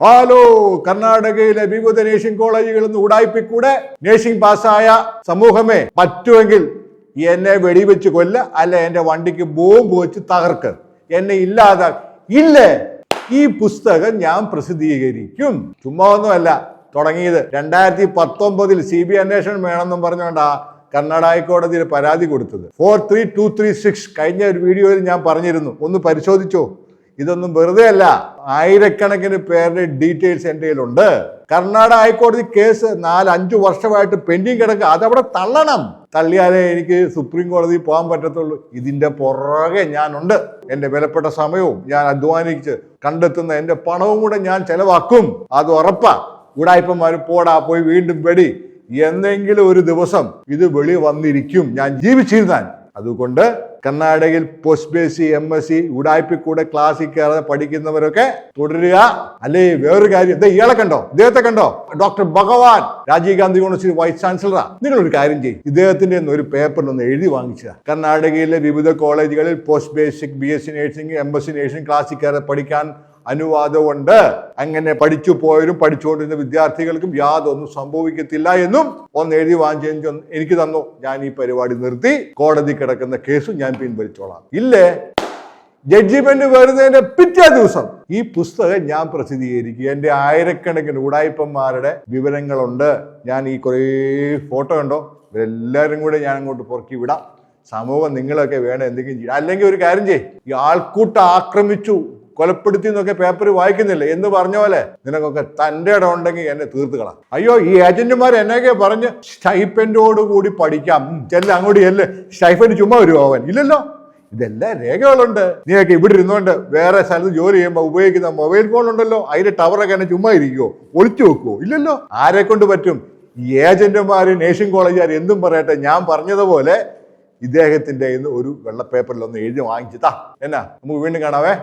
Hello കർണാടകയിലെ വിവിധ nursing കോളേജുകളിൽ നിന്ന് ഉടായ്പിക്കൂടെ നേഴ്സിംഗ് പാസ്സായ സമൂഹമേ പറ്റുമെങ്കിൽ എന്നെ വെടിവെച്ച് കൊല്ല അല്ല എന്റെ വണ്ടിക്ക് ബോംബ് വെച്ച് തകർക്ക്. എന്നെ ഇല്ലാതെ ഇല്ലേ. ഈ പുസ്തകം ഞാൻ പ്രസിദ്ധീകരിക്കും. ചുമ്മാ ഒന്നുമല്ല. തുടങ്ങിയത് രണ്ടായിരത്തി പത്തൊമ്പതിൽ സി ബി അന്വേഷണം വേണമെന്നും പറഞ്ഞുകൊണ്ടാ കർണാടക ഹൈക്കോടതിയിൽ പരാതി കൊടുത്തത്. Four three two three six കഴിഞ്ഞ ഒരു വീഡിയോയിൽ ഞാൻ പറഞ്ഞിരുന്നു. ഒന്ന് പരിശോധിച്ചോ? ഇതൊന്നും വെറുതെ അല്ല ആയിരക്കണക്കിന് പേരുടെ ഡീറ്റെയിൽസ് എന്റെ കയ്യിലുണ്ട്. കർണാടക ഹൈക്കോടതി കേസ് നാല് അഞ്ചു വർഷമായിട്ട് പെൻഡിങ് കിടക്കുക. അതവിടെ തള്ളണം. തള്ളിയാലേ എനിക്ക് സുപ്രീം കോടതി പോകാൻ പറ്റത്തുള്ളൂ. ഇതിന്റെ പുറകെ ഞാനുണ്ട്. എന്റെ വിലപ്പെട്ട സമയവും ഞാൻ അധ്വാനിച്ച് കണ്ടെത്തുന്ന എന്റെ പണവും കൂടെ ഞാൻ ചെലവാക്കും. അത് ഉറപ്പാ. ഉടായ്പന്മാർ പോടാ പോയി വീണ്ടും വെടി. എന്നെങ്കിലും ഒരു ദിവസം ഇത് വെളി വന്നിരിക്കും. ഞാൻ ജീവിച്ചിരുന്നാൽ അതുകൊണ്ട് കർണാടകയിൽ പോസ്റ്റ് ബേസി എം എസ് സി ഉടായ്പിക്കൂടെ ക്ലാസ്സിൽ കയറാതെ പഠിക്കുന്നവരൊക്കെ തുടരുക. അല്ലേ? വേറൊരു കാര്യം ഇതേ ഇയാളെ കണ്ടോ? ഇദ്ദേഹത്തെ കണ്ടോ? Doctor Bhagwan Rajiv Gandhi university vice ചാൻസലറാ നിങ്ങളൊരു കാര്യം ചെയ്യും. ഇദ്ദേഹത്തിന്റെ ഒരു പേപ്പറിൽ ഒന്ന് എഴുതി വാങ്ങിച്ചതാ. കർണാടകയിലെ വിവിധ കോളേജുകളിൽ post basic B S C nursing M S C nursing ക്ലാസ്സിൽ കയറാതെ പഠിക്കാൻ അനുവാദമുണ്ട്. അങ്ങനെ പഠിച്ചു പോയവരും പഠിച്ചുകൊണ്ടിരുന്ന വിദ്യാർത്ഥികൾക്കും യാതൊന്നും സംഭവിക്കത്തില്ല എന്നും ഒന്ന് എഴുതി വാങ്ങിച്ചു എനിക്ക് തന്നു. ഞാൻ ഈ പരിപാടി നിർത്തി. കോടതി കിടക്കുന്ന കേസും ഞാൻ പിൻവലിച്ചോളാം. ഇല്ലേ? ജഡ്ജിമെന്റ് വരുന്നതിന്റെ പിറ്റേ ദിവസം ഈ പുസ്തകം ഞാൻ പ്രസിദ്ധീകരിക്കും. എന്റെ ആയിരക്കണക്കിന് ഉടായ്പന്മാരുടെ വിവരങ്ങളുണ്ട്. ഞാൻ ഈ കുറേ ഫോട്ടോ കണ്ടോ? ഇവരെല്ലാവരും കൂടെ ഞാൻ അങ്ങോട്ട് പുറക്കി വിടാം. സമൂഹം നിങ്ങളൊക്കെ വേണം എന്തെങ്കിലും ചെയ്യാം അല്ലെങ്കിൽ ഒരു കാര്യം ചെയ്യ്. ഈ ആൾക്കൂട്ടം ആക്രമിച്ചു. കൊലപ്പെടുത്തി എന്നൊക്കെ പേപ്പർ വായിക്കുന്നില്ല? എന്ന് പറഞ്ഞ പോലെ നിനക്കൊക്കെ തന്റെ ഇടം ഉണ്ടെങ്കിൽ എന്നെ തീർത്തുകളാം അയ്യോ ഈ ഏജന്റുമാർ എന്നൊക്കെ പറഞ്ഞ് സ്റ്റൈപ്പൻഡോട് കൂടി പഠിക്കാം. ചെല്ല അങ്ങോട്ട് ചെല്ല്. സ്റ്റൈഫൻഡ് ചുമ്മാ വരുമോ അവൻ. ഇല്ലല്ലോ. ഇതെല്ലാം രേഖകളുണ്ട്. നീയൊക്കെ ഇവിടെ ഇരുന്നുകൊണ്ട് വേറെ സ്ഥലത്ത് ജോലി ചെയ്യുമ്പോൾ ഉപയോഗിക്കുന്ന മൊബൈൽ ഫോൺ ഉണ്ടല്ലോ അതിന്റെ ടവറൊക്കെ എന്നെ ചുമ്മാ ഇരിക്കുവോ? ഒളിച്ചു വെക്കുവോ? ഇല്ലല്ലോ. ആരെ കൊണ്ട് പറ്റും? ഈ ഏജന്റുമാര് നേഴ്സിംഗ് കോളേജുകാർ എന്തും പറയട്ടെ. ഞാൻ പറഞ്ഞതുപോലെ ഇദ്ദേഹത്തിന്റെ ഒരു വെള്ള പേപ്പറിൽ ഒന്ന് എഴുതി വാങ്ങിച്ചിട്ടാ എന്നാ നമുക്ക് വീണ്ടും കാണാവേ.